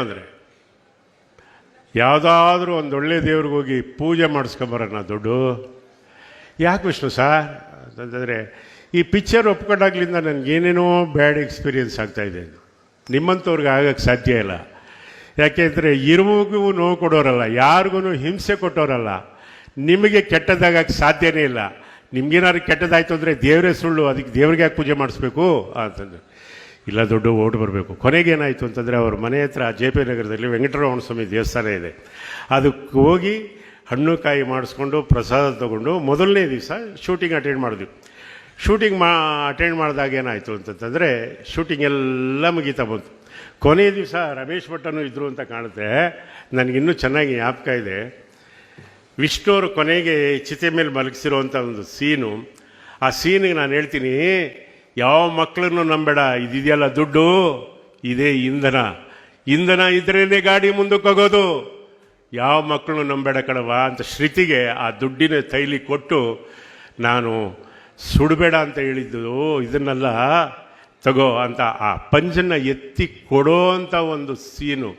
ಅಂದರೆ ಯಾವುದಾದ್ರೂ ಒಂದು ಒಳ್ಳೆ ದೇವ್ರಿಗೆ ಹೋಗಿ ಪೂಜೆ ಮಾಡಿಸ್ಕೊಂಬರೋಣ ದುಡ್ಡು. ಯಾಕೆ ವಿಷ್ಣು ಸರ್? ಅಂತಂದರೆ ಈ ಪಿಕ್ಚರ್ ಒಪ್ಕೊಂಡಾಗ್ಲಿಂದ ನನಗೇನೇನೋ ಬ್ಯಾಡ್ ಎಕ್ಸ್ಪೀರಿಯನ್ಸ್ ಆಗ್ತಾಯಿದೆ ನಿಮ್ಮಂಥವ್ರಿಗೆ ಆಗೋಕ್ಕೆ ಸಾಧ್ಯ ಇಲ್ಲ. ಯಾಕೆಂದರೆ ಇರುವಿಗೂ ನೋವು ಕೊಡೋರಲ್ಲ, ಯಾರಿಗೂ ಹಿಂಸೆ ಕೊಟ್ಟೋರಲ್ಲ. ನಿಮಗೆ ಕೆಟ್ಟದಾಗಕ್ಕೆ ಸಾಧ್ಯನೇ ಇಲ್ಲ. ನಿಮ್ಗೇನಾದ್ರು ಕೆಟ್ಟದಾಯ್ತು ಅಂದರೆ ದೇವರೇ ಸುಳ್ಳು, ಅದಕ್ಕೆ ದೇವ್ರಿಗೆ ಯಾಕೆ ಪೂಜೆ ಮಾಡಿಸ್ಬೇಕು? ಅಂತಂದು ಇಲ್ಲ ದೊಡ್ಡ ಓಟ್ ಬರಬೇಕು. ಕೊನೆಗೆ ಏನಾಯಿತು ಅಂತಂದರೆ ಅವ್ರ ಮನೆ ಹತ್ರ ಜೆ ಪಿ ನಗರದಲ್ಲಿ ವೆಂಕಟರಮಣ ಸ್ವಾಮಿ ದೇವಸ್ಥಾನ ಇದೆ. ಅದಕ್ಕೆ ಹೋಗಿ ಹಣ್ಣು ಕಾಯಿ ಮಾಡಿಸ್ಕೊಂಡು ಪ್ರಸಾದ ತಗೊಂಡು ಮೊದಲನೇ ದಿವಸ ಶೂಟಿಂಗ್ ಅಟೆಂಡ್ ಮಾಡಿದ್ವಿ. ಶೂಟಿಂಗ್ ಮಾ ಅಟೆಂಡ್ ಮಾಡಿದಾಗ ಏನಾಯಿತು ಅಂತಂತಂದರೆ ಶೂಟಿಂಗ್ ಎಲ್ಲ ಮುಗೀತಾ ಬಂತು. ಕೊನೆಯ ದಿವಸ ರಮೇಶ್ ಭಟ್ಟನು ಇದ್ದರು ಅಂತ ಕಾಣುತ್ತೆ. ನನಗಿನ್ನೂ ಚೆನ್ನಾಗಿ ಜ್ಞಾಪಕ ಇದೆ. ವಿಷ್ಣುವರು ಕೊನೆಗೆ ಚಿತೆ ಮೇಲೆ ಮಲಗಿಸಿರುವಂಥ ಒಂದು ಸೀನು ಆ ಸೀನಿಗೆ ನಾನು ಹೇಳ್ತೀನಿ ಯಾವ ಮಕ್ಕಳನ್ನು ನಂಬೇಡ, ಇದಿದೆಯಲ್ಲ ದುಡ್ಡು? ಇದೇ ಇಂಧನ. ಇಂಧನ ಇದ್ರೇನೆ ಗಾಡಿ ಮುಂದಕ್ಕೆ ಹೋಗೋದು. ಯಾವ ಮಕ್ಕಳು ನಂಬೇಡ ಕಣವ ಅಂತ ಶ್ರುತಿಗೆ ಆ ದುಡ್ಡಿನ ತೈಲಿ ಕೊಟ್ಟು ನಾನು ಸುಡಬೇಡ ಅಂತ ಹೇಳಿದ್ದು ಇದನ್ನೆಲ್ಲ, ತಗೋ ಅಂತ ಆ ಪಂಜನ್ನು ಎತ್ತಿ ಕೊಡೋ ಅಂತ ಒಂದು ಸೀನು.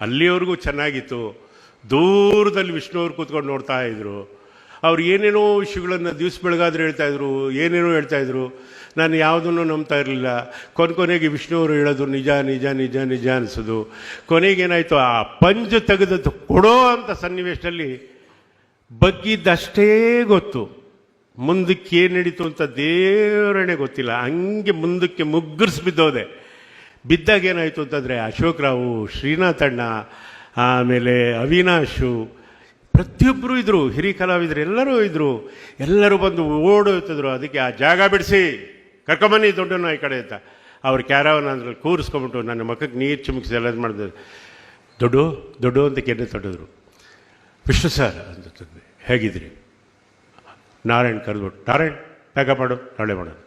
ಅಲ್ಲಿವರೆಗೂ ಚೆನ್ನಾಗಿತ್ತು. ದೂರದಲ್ಲಿ ವಿಷ್ಣುವ್ರು ಕೂತ್ಕೊಂಡು ನೋಡ್ತಾ ಇದ್ರು. ಅವ್ರು ಏನೇನೋ ವಿಷಯಗಳನ್ನು ದಿವಸ ಬೆಳಗಾದ್ರೆ ಹೇಳ್ತಾ ಇದ್ರು, ಏನೇನೋ ಹೇಳ್ತಾ ಇದ್ರು, ನಾನು ಯಾವುದನ್ನು ನಂಬ್ತಾ ಇರಲಿಲ್ಲ. ಕೊನೆ ಕೊನೆಗೆ ವಿಷ್ಣುವರು ಹೇಳೋದು ನಿಜ ನಿಜ ನಿಜ ನಿಜ ಅನಿಸೋದು. ಕೊನೆಗೇನಾಯಿತು ಆ ಪಂಜು ತೆಗೆದದ್ದು ಕೊಡೋ ಅಂತ ಸನ್ನಿವೇಶದಲ್ಲಿ ಬಗ್ಗಿದ್ದಷ್ಟೇ ಗೊತ್ತು. ಮುಂದಕ್ಕೆ ಏನು ನಡೀತು ಅಂತ ದೇವರಣೆ ಗೊತ್ತಿಲ್ಲ. ಹಂಗೆ ಮುಂದಕ್ಕೆ ಮುಗ್ಗರಿಸ್ಬಿದ್ದೋದೆ ಬಿದ್ದಾಗ ಏನಾಯಿತು ಅಂತಂದರೆ ಅಶೋಕ್ ರಾವು, ಶ್ರೀನಾಥಣ್ಣ, ಆಮೇಲೆ ಅವಿನಾಶು ಪ್ರತಿಯೊಬ್ಬರು ಇದ್ದರು ಹಿರಿ ಕಲಾವಿದರು, ಎಲ್ಲರೂ ಇದ್ದರು ಎಲ್ಲರೂ ಬಂದು ಓಡೋಗ್ತಿದ್ರು ಅದಕ್ಕೆ ಆ ಜಾಗ ಬಿಡಿಸಿ. ಕರ್ಕೊಂಬನ್ನಿ ದೊಡ್ಡನ ಈ ಕಡೆ ಅಂತ. ಅವ್ರು ಕ್ಯಾರವನ್ ಅಂದ್ರೆ ಕೂರಿಸ್ಕೊಂಬಿಟ್ಟು ನನ್ನ ಮಕ್ಕಕ್ಕೆ ನೀರು ಚಿಮುಕಿಸಿ ಎಲ್ಲ ಮಾಡಿದ್ರು ದೊಡ್ಡು ದೊಡ್ಡು ಅಂತ ಕೆನ್ನೆ ತೊಟ್ಟಿದ್ರು. ವಿಷ್ಣು ಸರ್ ಅಂತಂದ್ವಿ ಹೇಗಿದ್ರಿ? ನಾರಾಯಣ್ ಕರೆದ್ಬಿಟ್ಟು, ನಾರಾಯಣ್ ಪ್ಯಾಕ ಮಾಡು, ನಾಳೆ ಮಾಡೋದು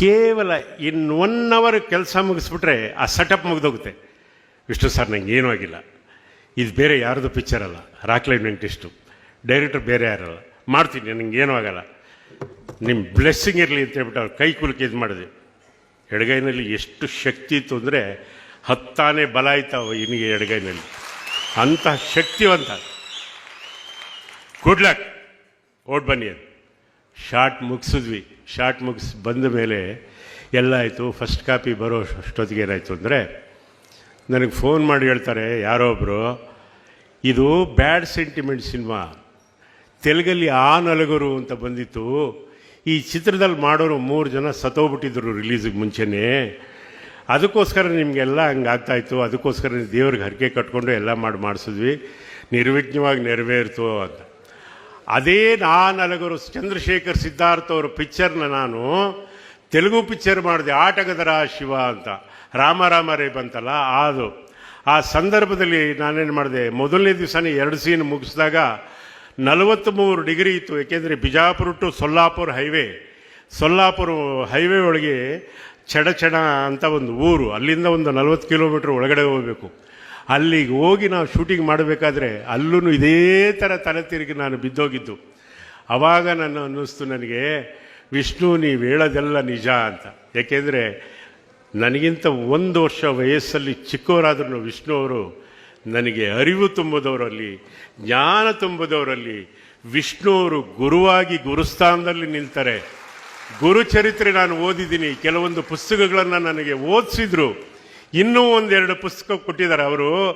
ಕೇವಲ ಇನ್ ಒನ್ ಅವರ್ ಕೆಲಸ ಮುಗಿಸ್ಬಿಟ್ರೆ ಆ ಸೆಟಪ್ ಮುಗಿದೋಗುತ್ತೆ. ವಿಷ್ಣು ಸರ್ ನಂಗೆ ಏನೂ ಆಗಿಲ್ಲ. ಇದು ಬೇರೆ ಯಾರ್ದು ಪಿಕ್ಚರ್ ಅಲ್ಲ. ರಾಕ್ಲೈನ್ ವೆಂಕಟೇಶ್ಟು ಡೈರೆಕ್ಟರ್ ಬೇರೆ ಯಾರಲ್ಲ. ಮಾಡ್ತೀನಿ ನನಗೆ ಏನೂ ಆಗಲ್ಲ. ನಿಮ್ಮ ಬ್ಲೆಸ್ಸಿಂಗ್ ಇರಲಿ ಅಂತ ಹೇಳ್ಬಿಟ್ಟು ಅವ್ರು ಕೈ ಕುಲುಕಿ ಇದು ಮಾಡಿದೆ. ಎಡಗೈನಲ್ಲಿ ಎಷ್ಟು ಶಕ್ತಿ ಇತ್ತು ಅಂದರೆ ಹತ್ತಾನೆ ಬಲ ಆಯ್ತಾವ ಇವನಿಗೆ ಎಡಗೈನಲ್ಲಿ. ಅಂತಹ ಶಕ್ತಿವಂತ. ಗುಡ್ ಲಕ್ ಓಟ್ ಬನ್ನಿ ಅದು. ಶಾರ್ಟ್ ಮುಗಿಸಿದ್ವಿ. ಶಾರ್ಟ್ ಮುಗಿಸಿ ಬಂದ ಮೇಲೆ ಎಲ್ಲ ಆಯಿತು. ಫಸ್ಟ್ ಕಾಪಿ ಬರೋ ಅಷ್ಟೊತ್ತಿಗೆ ಏನಾಯಿತು ಅಂದರೆ ನನಗೆ ಫೋನ್ ಮಾಡಿ ಹೇಳ್ತಾರೆ, ಯಾರೋ ಒಬ್ಬರು ಇದು ಬ್ಯಾಡ್ ಸೆಂಟಿಮೆಂಟ್ ಸಿನಿಮಾ. ತೆಲುಗಲ್ಲಿ ಆ ನಲಗರು ಅಂತ ಬಂದಿತ್ತು. ಈ ಚಿತ್ರದಲ್ಲಿ ಮಾಡೋರು ಮೂರು ಜನ ಸತ್ತೋಗ್ಬಿಟ್ಟಿದ್ರು ರಿಲೀಸಿಗೆ ಮುಂಚೆನೇ. ಅದಕ್ಕೋಸ್ಕರ ನಿಮಗೆಲ್ಲ ಹಂಗೆ ಆಗ್ತಾಯಿತ್ತು ಅದಕ್ಕೋಸ್ಕರ ದೇವ್ರಿಗೆ ಹರಕೆ ಕಟ್ಕೊಂಡು ಎಲ್ಲ ಮಾಡಿ ಮಾಡಿಸಿದ್ವಿ. ನಿರ್ವಿಘ್ನವಾಗಿ ನೆರವೇರಿತು ಅಂತ. ಅದೇ ನಾ ನಲಗರು ಚಂದ್ರಶೇಖರ್ ಸಿದ್ಧಾರ್ಥ ಅವರ ಪಿಕ್ಚರ್ನ ನಾನು ತೆಲುಗು ಪಿಕ್ಚರ್ ಮಾಡಿದೆ, ಆಟಗದರ ಶಿವ ಅಂತ. ರಾಮ ರೇ ಬಂತಲ್ಲ, ಅದು. ಆ ಸಂದರ್ಭದಲ್ಲಿ ನಾನೇನು ಮಾಡಿದೆ, ಮೊದಲನೇ ದಿವಸನೇ ಎರಡು ಸೀನ್ ಮುಗಿಸಿದಾಗ ನಲವತ್ತ್ಮೂರು ಡಿಗ್ರಿ ಇತ್ತು. ಏಕೆಂದರೆ Bijapur to Solapur highway Solapur highway ಒಳಗೆ ಚಡಚಣ ಅಂತ ಒಂದು ಊರು. ಅಲ್ಲಿಂದ ಒಂದು ನಲವತ್ತು ಕಿಲೋಮೀಟ್ರ್ ಒಳಗಡೆ ಹೋಗಬೇಕು. ಅಲ್ಲಿಗೆ ಹೋಗಿ ನಾವು ಶೂಟಿಂಗ್ ಮಾಡಬೇಕಾದ್ರೆ ಅಲ್ಲೂ ಇದೇ ಥರ ತಲೆ ತಿರುಗಿ ನಾನು ಬಿದ್ದೋಗಿದ್ದು. ಆವಾಗ ನಾನು ಅನ್ನಿಸ್ತು ನನಗೆ, ವಿಷ್ಣು, ನೀವು ಹೇಳೋದೆಲ್ಲ ನಿಜ ಅಂತ. ಯಾಕೆಂದರೆ ನನಗಿಂತ ಒಂದು ವರ್ಷ ವಯಸ್ಸಲ್ಲಿ ಚಿಕ್ಕವರಾದ್ರೂ ವಿಷ್ಣು ಅವರು ನನಗೆ ಅರಿವು ತುಂಬದವರಲ್ಲಿ, ಜ್ಞಾನ ತುಂಬದವರಲ್ಲಿ ವಿಷ್ಣು ಅವರು ಗುರುವಾಗಿ ಗುರುಸ್ಥಾನದಲ್ಲಿ ನಿಲ್ತಾರೆ. ಗುರುಚರಿತ್ರೆ ನಾನು ಓದಿದ್ದೀನಿ. ಕೆಲವೊಂದು ಪುಸ್ತಕಗಳನ್ನು ನನಗೆ ಓದಿಸಿದ್ರು. ಇನ್ನೂ ಒಂದೆರಡು ಪುಸ್ತಕ ಕೊಟ್ಟಿದ್ದಾರೆ ಅವರು.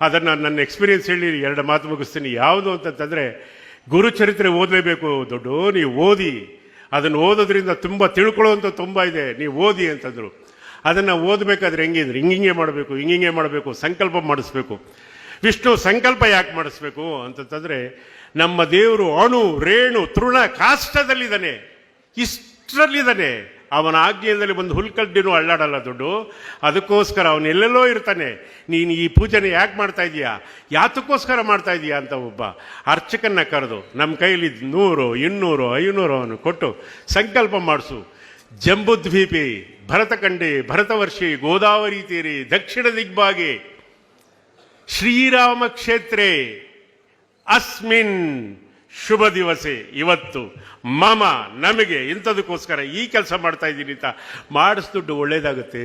ಅದನ್ನು ನನ್ನ ಎಕ್ಸ್ಪೀರಿಯನ್ಸ್ ಹೇಳಿ ಎರಡು ಮಾತು ಮುಗಿಸ್ತೀನಿ. ಯಾವುದು ಅಂತಂತಂದರೆ, ಗುರುಚರಿತ್ರೆ ಓದಲೇಬೇಕು ದೊಡ್ಡ, ನೀವು ಓದಿ. ಅದನ್ನು ಓದೋದ್ರಿಂದ ತುಂಬ ತಿಳ್ಕೊಳ್ಳೋವಂಥ ತುಂಬ ಇದೆ. ನೀವು ಓದಿ ಅಂತಂದರು. ಅದನ್ನು ಓದಬೇಕಾದ್ರೆ ಹೆಂಗಿದ್ರೆ? ಹಿಂಗಿಂಗೆ ಮಾಡಬೇಕು ಹಿಂಗಿಂಗೆ ಮಾಡಬೇಕು, ಸಂಕಲ್ಪ ಮಾಡಿಸ್ಬೇಕು. ವಿಷ್ಣು ಸಂಕಲ್ಪ ಯಾಕೆ ಮಾಡಿಸ್ಬೇಕು ಅಂತಂತಂದರೆ, ನಮ್ಮ ದೇವರು ಅಣು, ರೇಣು, ತೃಣ ಕಾಷ್ಟದಲ್ಲಿದ್ದಾನೆ. ಇಷ್ಟರಲ್ಲಿದ್ದಾನೆ. ಅವನ ಆಜ್ಞೆಯಲ್ಲಿ ಬಂದು ಹುಲ್ಕಡ್ಡಿನೂ ಅಳ್ಳಾಡಲ್ಲ ದುಡ್ಡು. ಅದಕ್ಕೋಸ್ಕರ ಅವನು ಎಲ್ಲೆಲ್ಲೋ ಇರ್ತಾನೆ. ನೀನು ಈ ಪೂಜೆನ ಯಾಕೆ ಮಾಡ್ತಾ ಇದೀಯಾ? ಯಾತಕ್ಕೋಸ್ಕರ ಮಾಡ್ತಾ ಇದೀಯಾ ಅಂತ ಒಬ್ಬ ಅರ್ಚಕನ್ನ ಕರೆದು ನಮ್ಮ ಕೈಲಿ ನೂರು, ಇನ್ನೂರು, ಐನೂರು ಅವನು ಕೊಟ್ಟು ಸಂಕಲ್ಪ ಮಾಡಿಸು. ಜಂಬುದ್ವೀಪಿ, ಭರತಖಂಡಿ, ಭರತವರ್ಷಿ, ಗೋದಾವರಿ ತೀರಿ, ದಕ್ಷಿಣ ದಿಗ್ಭಾಗೆ, ಶ್ರೀರಾಮ ಕ್ಷೇತ್ರೇ, ಅಸ್ಮಿನ್ ಶುಭ ದಿವಸೆ. ಇವತ್ತು ಮಾಮ ನಮಗೆ ಇಂಥದಕ್ಕೋಸ್ಕರ ಈ ಕೆಲಸ ಮಾಡ್ತಾ ಇದ್ದೀನಿ ಅಂತ ಮಾಡಿಸ್ದುಡ್ಡು ಒಳ್ಳೇದಾಗುತ್ತೆ.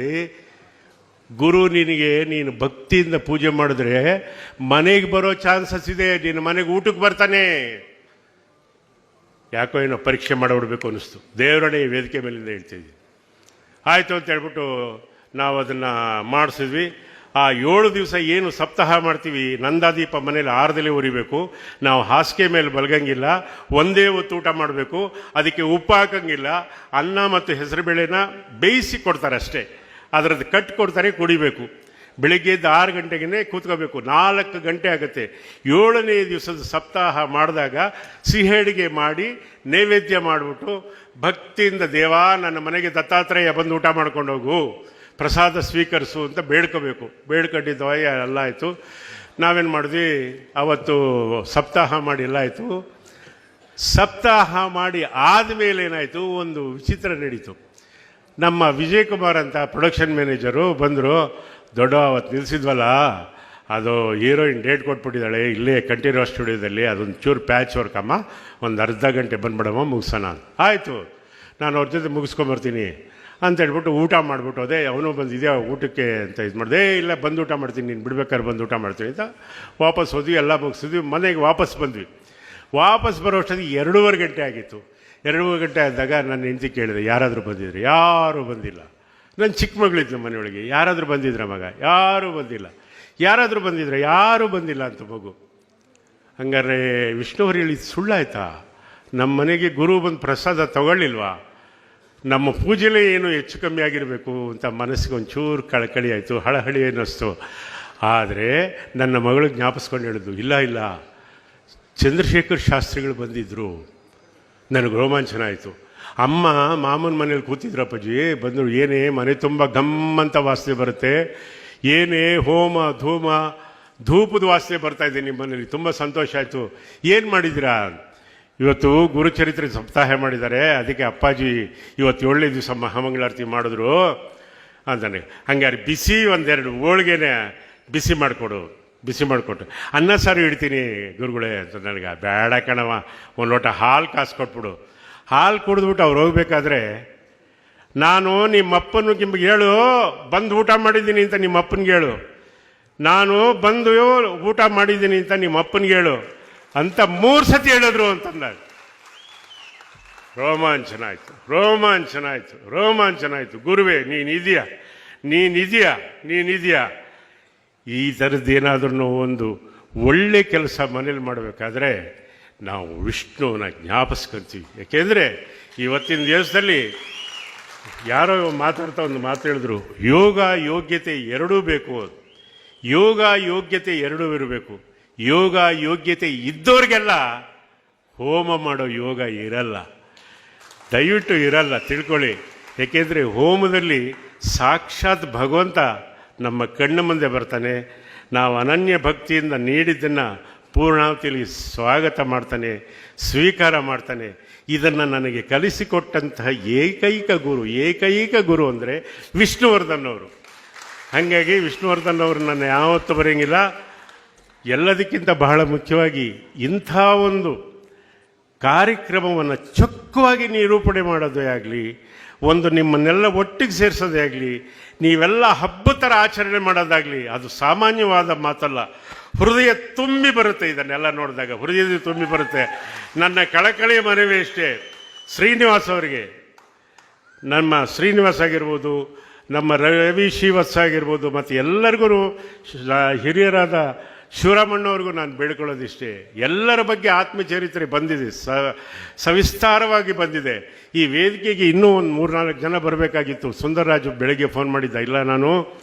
ಗುರು ನಿನಗೆ ನೀನು ಭಕ್ತಿಯಿಂದ ಪೂಜೆ ಮಾಡಿದ್ರೆ ಮನೆಗೆ ಬರೋ ಚಾನ್ಸಸ್ ಇದೆ ನೀನು ಮನೆಗೆ ಊಟಕ್ಕೆ ಬರ್ತಾನೆ. ಯಾಕೋ ಏನೋ ಪರೀಕ್ಷೆ ಮಾಡಿಬಿಡ್ಬೇಕು ಅನ್ನಿಸ್ತು. ದೇವರಡೆ ಈ ವೇದಿಕೆ ಮೇಲಿಂದ ಹೇಳ್ತಿದ್ವಿ. ಆಯಿತು ಅಂತ ಹೇಳ್ಬಿಟ್ಟು ನಾವು ಅದನ್ನು ಮಾಡಿಸಿದ್ವಿ. ಆ ಏಳು ದಿವಸ ಏನು ಸಪ್ತಾಹ ಮಾಡ್ತೀವಿ, ನಂದಾದೀಪ ಮನೇಲಿ ಆರದಲ್ಲಿ ಉರಿಬೇಕು. ನಾವು ಹಾಸಿಗೆ ಮೇಲೆ ಬಲಗಂಗಿಲ್ಲ, ಒಂದೇ ಹೊತ್ತು ಊಟ ಮಾಡಬೇಕು. ಅದಕ್ಕೆ ಉಪ್ಪು ಹಾಕಂಗಿಲ್ಲ, ಅನ್ನ ಮತ್ತು ಹೆಸರುಬೇಳೆನ ಬೇಯಿಸಿ ಕೊಡ್ತಾರೆ ಅಷ್ಟೇ. ಅದರದ್ದು ಕಟ್ ಕೊಡ್ತಾರೆ ಕುಡಿಬೇಕು. ಬೆಳಿಗ್ಗೆ ಎದ್ದು ಆರು ಗಂಟೆಗೇ ಕೂತ್ಕೋಬೇಕು. ನಾಲ್ಕು ಗಂಟೆ ಆಗುತ್ತೆ. ಏಳನೇ ದಿವಸದ ಸಪ್ತಾಹ ಮಾಡಿದಾಗ ಸಿಹೇಡಿಗೆ ಮಾಡಿ ನೈವೇದ್ಯ ಮಾಡಿಬಿಟ್ಟು ಭಕ್ತಿಯಿಂದ, ದೇವಾ, ನನ್ನ ಮನೆಗೆ ದತ್ತಾತ್ರೇಯ ಬಂದು ಊಟ ಮಾಡ್ಕೊಂಡು ಹೋಗು. ಪ್ರಸಾದ ಸ್ವೀಕರಿಸು ಅಂತ ಬೇಡ್ಕೋಬೇಕು. ಬೇಡ್ಕೊಂಡಿದ್ದವ ಎಲ್ಲ ಆಯಿತು. ನಾವೇನು ಮಾಡಿದ್ವಿ? ಅವತ್ತು ಸಪ್ತಾಹ ಮಾಡಿ ಎಲ್ಲ ಆಯಿತು. ಸಪ್ತಾಹ ಮಾಡಿ ಆದಮೇಲೆ ಏನಾಯಿತು? ಒಂದು ವಿಚಿತ್ರ ನಡೀತು. ನಮ್ಮ ವಿಜಯ್ ಕುಮಾರ್ ಅಂತ ಪ್ರೊಡಕ್ಷನ್ ಮ್ಯಾನೇಜರು ಬಂದರು. ದೊಡ್ಡ ಅವತ್ತು ನಿಲ್ಲಿಸಿದ್ವಲ್ಲ ಅದು ಹೀರೋಯಿನ್ ಡೇಟ್ ಕೊಟ್ಬಿಟ್ಟಿದ್ದಾಳೆ ಇಲ್ಲೇ ಕಂಟಿನ್ಯೂ ಸ್ಟುಡಿಯೋದಲ್ಲಿ ಅದೊಂದು ಚೂರು ಪ್ಯಾಚ್ ವರ್ಕ್ ಅಮ್ಮ. ಒಂದು ಅರ್ಧ ಗಂಟೆ ಬಂದ್ಬಿಡಮ್ಮ ಮುಗಿಸೋಣ ಆಯಿತು ನಾನು ಅವ್ರ ಜೊತೆ ಮುಗಿಸ್ಕೊಂಬರ್ತೀನಿ ಅಂತ ಹೇಳ್ಬಿಟ್ಟು ಊಟ ಮಾಡಿಬಿಟ್ಟು ಅದೇ ಅವನು ಬಂದಿದ್ಯಾ ಊಟಕ್ಕೆ ಅಂತ ಇದು ಮಾಡಿದೆ. "ಏ, ಇಲ್ಲ ಬಂದು ಊಟ ಮಾಡ್ತೀನಿ ನೀನು ಬಿಡ್ಬೇಕಾದ್ರೆ ಬಂದು ಊಟ ಮಾಡ್ತೀನಿ ಅಂತ ವಾಪಸ್ ಹೋದ್ವಿ ಎಲ್ಲ ಮುಗಿಸಿದ್ವಿ. ಮನೆಗೆ ವಾಪಸ್ ಬಂದ್ವಿ. ವಾಪಸ್ ಬರೋ ಅಷ್ಟೊತ್ತಿಗೆ ಎರಡೂವರೆ ಗಂಟೆ ಆಗಿತ್ತು. ಎರಡೂವರೆ ಗಂಟೆ ಆದಾಗ ನನ್ನ ಹೆಂಡತಿ ಕೇಳಿದೆ ಯಾರಾದರೂ ಬಂದಿದ್ರು? ಯಾರೂ ಬಂದಿಲ್ಲ. ನನ್ನ ಚಿಕ್ಕ ಮಗಳಿದ್ಲು ಮನೆಯೊಳಗೆ. ಯಾರಾದರೂ ಬಂದಿದ್ರ ಮಗ? ಯಾರೂ ಬಂದಿಲ್ಲ. ಯಾರಾದರೂ ಬಂದಿದ್ರೆ? ಯಾರೂ ಬಂದಿಲ್ಲ ಅಂತ ಮಗು. ಹಂಗಾರೆ ವಿಷ್ಣುವರು ಹೇಳಿದ ಸುಳ್ಳಾಯ್ತಾ? ನಮ್ಮ ಮನೆಗೆ ಗುರು ಬಂದು ಪ್ರಸಾದ ತಗೊಳ್ಳಿಲ್ವಾ? ನಮ್ಮ ಪೂಜೆಲೇ ಏನು ಹೆಚ್ಚು ಕಮ್ಮಿ ಆಗಿರಬೇಕು ಅಂತ ಮನಸ್ಸಿಗೆ ಒಂಚೂರು ಕಳಕಳಿ ಆಯಿತು, ಹಳಹಳಿ ಅನ್ನಿಸ್ತು. ಆದರೆ ನನ್ನ ಮಗಳು ಜ್ಞಾಪಿಸ್ಕೊಂಡು ಹೇಳಿದ್ದು ಇಲ್ಲ ಇಲ್ಲ, ಚಂದ್ರಶೇಖರ್ ಶಾಸ್ತ್ರಿಗಳು ಬಂದಿದ್ದರು ನನಗೆ ರೋಮಾಂಚನ ಆಯಿತು. ಅಮ್ಮ ಮಾಮನ ಮನೇಲಿ ಕೂತಿದ್ರಪ್ಪಾಜಿ ಬಂದರು, ಏನೇ ಮನೆ ತುಂಬ ಗಮ್ಮಂತ ವಾಸನೆ ಬರುತ್ತೆ, ಏನೇ ಹೋಮ ಧೂಮ ಧೂಪದ ವಾಸನೆ ಬರ್ತಾ ಇದೆ ನಿಮ್ಮ ಮನೇಲಿ, ತುಂಬ ಸಂತೋಷ ಆಯಿತು. ಏನು ಮಾಡಿದ್ದೀರಾ? ಇವತ್ತು ಗುರುಚರಿತ್ರೆ ಸಪ್ತಾಹ ಮಾಡಿದ್ದಾರೆ, ಅದಕ್ಕೆ ಅಪ್ಪಾಜಿ ಇವತ್ತು ಏಳನೇ ದಿವಸ ಮಹಾಮಂಗಳಾರತಿ ಮಾಡಿದ್ರು ಅಂತಾನೆ. ಹಂಗಾರೆ ಬಿಸಿ ಒಂದೆರಡು ಹೋಳಿಗೆನೆ ಬಿಸಿ ಮಾಡಿಕೊಡು, ಬಿಸಿ ಮಾಡಿಕೊಟ್ಟು. ಅನ್ನ ಸಾರು ಇಡ್ತೀನಿ ಗುರುಗಳೇ ಅಂತ ನನಗೆ, ಬೇಡ ಕಣವ ಒಂದು ಲೋಟ ಹಾಲು ಕಾಸು ಕೊಟ್ಬಿಡು ಹಾಲು ಕುಡಿದ್ಬಿಟ್ಟು ಅವ್ರು ಹೋಗ್ಬೇಕಾದ್ರೆ, ನಾನು ನಿಮ್ಮ ನಿಮಗೆ ಹೇಳು, ಬಂದು ಊಟ ಮಾಡಿದ್ದೀನಿ ಅಂತ ನಿಮ್ಮ ಅಪ್ಪನಿಗೆ ಹೇಳು. ನಾನು ಬಂದು ಊಟ ಮಾಡಿದ್ದೀನಿ ಅಂತ ನಿಮ್ಮ ಅಪ್ಪನಿಗೆ ಹೇಳು. ಅಂತ ಮೂರು ಸತಿ ಹೇಳಿದ್ರು ಅಂತಂದಾಗ ರೋಮಾಂಚನ ಆಯಿತು ರೋಮಾಂಚನ ಆಯಿತು ರೋಮಾಂಚನ ಆಯಿತು ಗುರುವೇ ನೀನಿದೆಯಾ ನೀನಿದೆಯಾ ನೀನಿದೆಯಾ ಈ ಥರದ್ದು ಏನಾದ್ರೂ ಒಂದು ಒಳ್ಳೆ ಕೆಲಸ ಮನೇಲಿ ಮಾಡಬೇಕಾದ್ರೆ ನಾವು ವಿಷ್ಣುವನ್ನ ಜ್ಞಾಪಿಸ್ಕೊಂತೀವಿ. ಯಾಕೆಂದರೆ ಇವತ್ತಿನ ದಿವಸದಲ್ಲಿ ಯಾರೋ ಮಾತಾಡ್ತಾ ಒಂದು ಮಾತು ಹೇಳಿದ್ರು, ಯೋಗ ಯೋಗ್ಯತೆ ಎರಡೂ ಬೇಕು ಯೋಗ ಯೋಗ್ಯತೆ ಎರಡೂ ಇರಬೇಕು. ಯೋಗ ಯೋಗ್ಯತೆ ಇದ್ದವ್ರಿಗೆಲ್ಲ ಹೋಮ ಮಾಡೋ ಯೋಗ ಇರಲ್ಲ. ದಯವಿಟ್ಟು ಇರಲ್ಲ, ತಿಳ್ಕೊಳ್ಳಿ. ಏಕೆಂದರೆ ಹೋಮದಲ್ಲಿ ಸಾಕ್ಷಾತ್ ಭಗವಂತ ನಮ್ಮ ಕಣ್ಣ ಮುಂದೆ ಬರ್ತಾನೆ. ನಾವು ಅನನ್ಯ ಭಕ್ತಿಯಿಂದ ನೀಡಿದ್ದನ್ನು ಪೂರ್ಣಾವತಿಯಲ್ಲಿ ಸ್ವಾಗತ ಮಾಡ್ತಾನೆ, ಸ್ವೀಕಾರ ಮಾಡ್ತಾನೆ. ಇದನ್ನು ನನಗೆ ಕಲಿಸಿಕೊಟ್ಟಂತಹ ಏಕೈಕ ಗುರು ಏಕೈಕ ಗುರು ಅಂದರೆ ವಿಷ್ಣುವರ್ಧನ್ ಅವರು ಹಾಗಾಗಿ ವಿಷ್ಣುವರ್ಧನ್ ಅವರು ನನ್ನ ಯಾವತ್ತು ಬರೆಯಂಗಿಲ್ಲ. ಎಲ್ಲದಕ್ಕಿಂತ ಬಹಳ ಮುಖ್ಯವಾಗಿ ಇಂಥ ಒಂದು ಕಾರ್ಯಕ್ರಮವನ್ನು ಚೊಕ್ಕವಾಗಿ ನಿರೂಪಣೆ ಮಾಡೋದೇ ಆಗಲಿ, ಒಂದು ನಿಮ್ಮನ್ನೆಲ್ಲ ಒಟ್ಟಿಗೆ ಸೇರಿಸೋದೇ ಆಗಲಿ, ನೀವೆಲ್ಲ ಹಬ್ಬ ಥರ ಆಚರಣೆ ಮಾಡೋದಾಗಲಿ, ಅದು ಸಾಮಾನ್ಯವಾದ ಮಾತಲ್ಲ. ಹೃದಯ ತುಂಬಿ ಬರುತ್ತೆ ಇದನ್ನೆಲ್ಲ ನೋಡಿದಾಗ. ಹೃದಯದಲ್ಲಿ ತುಂಬಿ ಬರುತ್ತೆ. ನನ್ನ ಕಳಕಳಿಯ ಮನವಿ ಅಷ್ಟೇ ಶ್ರೀನಿವಾಸ್ ಅವರಿಗೆ. ನಮ್ಮ ಶ್ರೀನಿವಾಸ್ ಆಗಿರ್ಬೋದು, ನಮ್ಮ ರವಿ ಶ್ರೀವತ್ಸ ಆಗಿರ್ಬೋದು, ಮತ್ತು ಎಲ್ಲರಿಗೂ ಹಿರಿಯರಾದ ಶಿವರಾಮಣ್ಣವ್ರಿಗೂ ನಾನು ಬೇಡ್ಕೊಳ್ಳೋದಿಷ್ಟೇ. ಎಲ್ಲರ ಬಗ್ಗೆ ಆತ್ಮಚರಿತ್ರೆ ಬಂದಿದೆ, ಸ, ಸವಿಸ್ತಾರವಾಗಿ ಬಂದಿದೆ. ಈ ವೇದಿಕೆಗೆ ಇನ್ನೂ ಒಂದು ಮೂರ್ನಾಲ್ಕು ಜನ ಬರಬೇಕಾಗಿತ್ತು. ಸುಂದರರಾಜು ಬೆಳಗ್ಗೆ ಫೋನ್ ಮಾಡಿದ್ದ, ಇಲ್ಲ ನಾನು.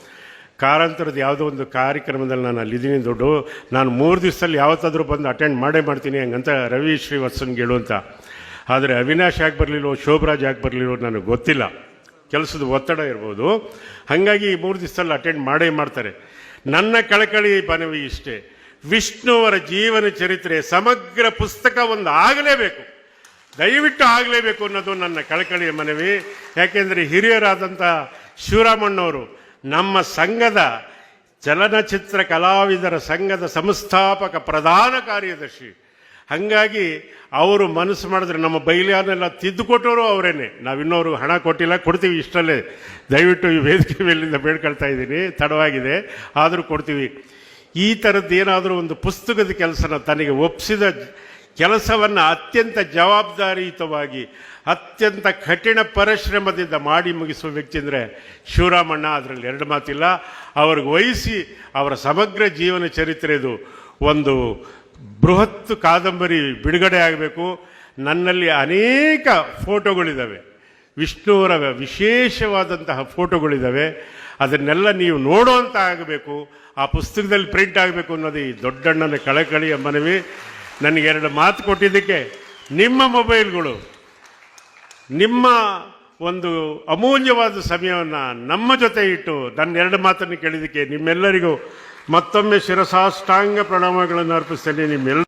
ಕಾರಂತರದ ಯಾವುದೋ ಒಂದು ಕಾರ್ಯಕ್ರಮದಲ್ಲಿ ನಾನು ಅಲ್ಲಿದ್ದೀನಿ ದುಡ್ಡು. ನಾನು ಮೂರು ದಿವಸದಲ್ಲಿ ಯಾವತ್ತಾದರೂ ಬಂದು ಅಟೆಂಡ್ ಮಾಡೇ ಮಾಡ್ತೀನಿ ಹಂಗಂತ ರವಿ ಶ್ರೀವತ್ಸನ್ಗೆ ಹೇಳು ಅಂತ. ಆದರೆ ಅವಿನಾಶ್ ಯಾಕೆ ಬರಲಿಲ್ಲೋ ಶೋಭರಾಜ್ ಯಾಕೆ ಬರಲಿಲ್ಲೋ ನನಗೆ ಗೊತ್ತಿಲ್ಲ. ಕೆಲಸದ ಒತ್ತಡ ಇರ್ಬೋದು. ಹಾಗಾಗಿ ಈ ಮೂರು ದಿವಸದಲ್ಲಿ ಅಟೆಂಡ್ ಮಾಡೇ ಮಾಡ್ತಾರೆ. ನನ್ನ ಕಳಕಳಿ ಮನವಿ ಇಷ್ಟೇ. ವಿಷ್ಣುವರ ಜೀವನ ಚರಿತ್ರೆ ಸಮಗ್ರ ಪುಸ್ತಕ ಒಂದು ಆಗಲೇಬೇಕು. ದಯವಿಟ್ಟು ಆಗಲೇಬೇಕು ಅನ್ನೋದು ನನ್ನ ಕಳಕಳಿಯ ಮನವಿ. ಯಾಕೆಂದರೆ ಹಿರಿಯರಾದಂಥ ಶಿವರಾಮಣ್ಣವರು ನಮ್ಮ ಸಂಘದ ಚಲನಚಿತ್ರ ಕಲಾವಿದರ ಸಂಘದ ಸಂಸ್ಥಾಪಕ ಪ್ರಧಾನ ಕಾರ್ಯದರ್ಶಿ. ಹಾಗಾಗಿ ಅವರು ಮನಸ್ಸು ಮಾಡಿದ್ರೆ ನಮ್ಮ ಬೈಲಿಯಾನೆಲ್ಲ ತಿದ್ದುಕೊಟ್ಟವರು ಅವರೇನೆ. ನಾವಿನ್ನೋರು ಹಣ ಕೊಟ್ಟಿಲ್ಲ, ಕೊಡ್ತೀವಿ ಇಷ್ಟಲ್ಲೇ. ದಯವಿಟ್ಟು ಈ ವೇದಿಕೆ ಮೇಲಿಂದ ಬೇಡ್ಕೊಳ್ತಾ ಇದ್ದೀನಿ. ತಡವಾಗಿದೆ. ಆದರೂ ಕೊಡ್ತೀವಿ. ಈ ಥರದ್ದು ಏನಾದರೂ ಒಂದು ಪುಸ್ತಕದ ಕೆಲಸನ ತನಗೆ ಒಪ್ಪಿಸಿದ ಕೆಲಸವನ್ನು ಅತ್ಯಂತ ಜವಾಬ್ದಾರಿಯುತವಾಗಿ ಅತ್ಯಂತ ಕಠಿಣ ಪರಿಶ್ರಮದಿಂದ ಮಾಡಿ ಮುಗಿಸುವ ವ್ಯಕ್ತಿ ಅಂದರೆ ಶಿವರಾಮಣ್ಣ. ಅದರಲ್ಲಿ ಎರಡು ಮಾತಿಲ್ಲ. ಅವ್ರಿಗೆ ವಹಿಸಿ ಅವರ ಸಮಗ್ರ ಜೀವನ ಚರಿತ್ರೆದು ಒಂದು ಬೃಹತ್ ಕಾದಂಬರಿ ಬಿಡುಗಡೆ ಆಗಬೇಕು. ನನ್ನಲ್ಲಿ ಅನೇಕ ಫೋಟೋಗಳಿದ್ದಾವೆ ವಿಷ್ಣುವರ ವಿಶೇಷವಾದಂತಹ ಫೋಟೋಗಳಿದ್ದಾವೆ ಅದನ್ನೆಲ್ಲ ನೀವು ನೋಡುವಂತ ಆಗಬೇಕು. ಆ ಪುಸ್ತಕದಲ್ಲಿ ಪ್ರಿಂಟ್ ಆಗಬೇಕು ಅನ್ನೋದು ಈ ದೊಡ್ಡಣ್ಣನ ಕಳಕಳಿಯ ಮನವಿ. ನನಗೆ ಎರಡು ಮಾತು ಕೊಟ್ಟಿದ್ದಕ್ಕೆ ನಿಮ್ಮ ಮೊಬೈಲ್ಗಳು ನಿಮ್ಮ ಒಂದು ಅಮೂಲ್ಯವಾದ ಸಮಯವನ್ನು ನಮ್ಮ ಜೊತೆ ಇಟ್ಟು ನನ್ನ ಎರಡು ಮಾತನ್ನು ಕೇಳಿದ್ದಕ್ಕೆ ನಿಮ್ಮೆಲ್ಲರಿಗೂ ಮತ್ತೊಮ್ಮೆ ಶಿರಸಾಷ್ಟಾಂಗ ಪ್ರಣಾಮಗಳನ್ನು ಅರ್ಪಿಸ್ತೇನೆ. ನಿಮ್ಮೆಲ್ಲ